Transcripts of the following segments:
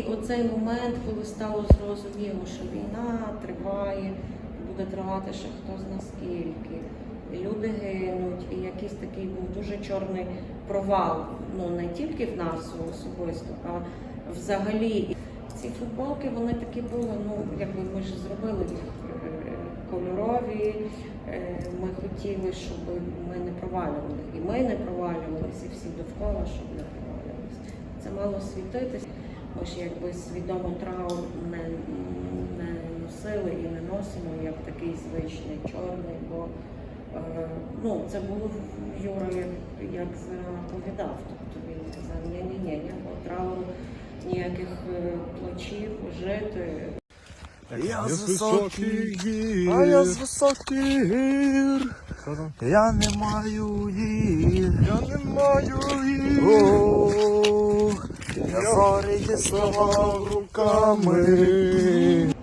І оцей момент, коли стало зрозуміло, що війна триває, буде тривати ще хто з наскільки. Люди гинуть, і якийсь такий був дуже чорний провал. Ну не тільки в нас особисто, а взагалі. Ці футболки вони такі були. Ну якби ми ж зробили їх кольорові. Е, ми хотіли, щоб ми не провалювали. І ми не провалювалися, і всі довкола, щоб не провалювалися. Це мало світитися. Ж якби свідомо траур не, не носили і не носимо як такий звичний чорний, бо е, ну, це було Юра як, як заповідав. Тобто він казав, ні, ні, ні, ніякого трауру, ніяких е, плачів, жити. Я з з високих гір. А я з високих гір. Я не маю гір. Я не маю гір. Зорі діставав руками.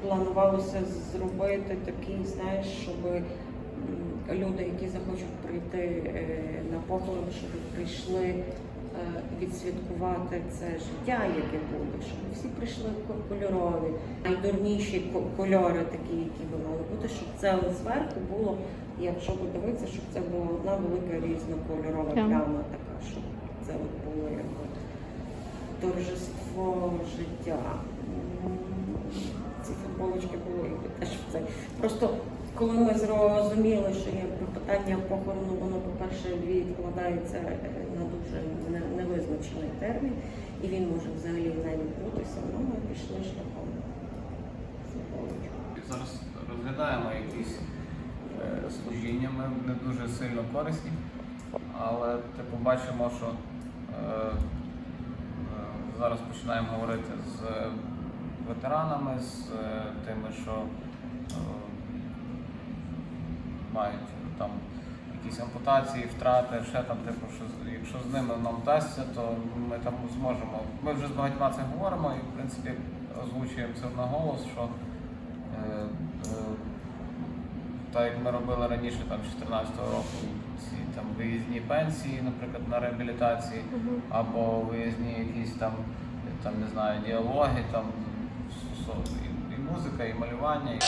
Планувалося зробити такий, знаєш, щоб люди, які захочуть прийти е, на похорон, щоб прийшли е, відсвяткувати це життя, яке буде, щоб всі прийшли кольорові, найдурніші кольори, такі, які би мали бути, щоб це зверху було, якщо подивитися, щоб це була одна велика різнокольорова пляма, така, щоб це от було якби торжество життя. Ці футболочки були теж це. Просто коли ми зрозуміли, що якби питання похорону, воно, по-перше, відкладається е, на дуже невизначений термін, і він може взагалі не відбутися, ну ми пішли шляхом футболочок. Зараз розглядаємо якісь е, служіння, ми не дуже сильно корисні, але типу бачимо, що е, зараз починаємо говорити з ветеранами, з е, тими, що е, мають там якісь ампутації, втрати, ще там, типу, що якщо з ними нам вдасться, то ми там зможемо. Ми вже з багатьма це говоримо і в принципі озвучуємо це на голос, що е, е, так як ми робили раніше, там з 14 року, ці там виїзні пенсії, наприклад, на реабілітації, або виїзні якісь там, там не знаю, діалоги, там со- і, і музика, і малювання. і-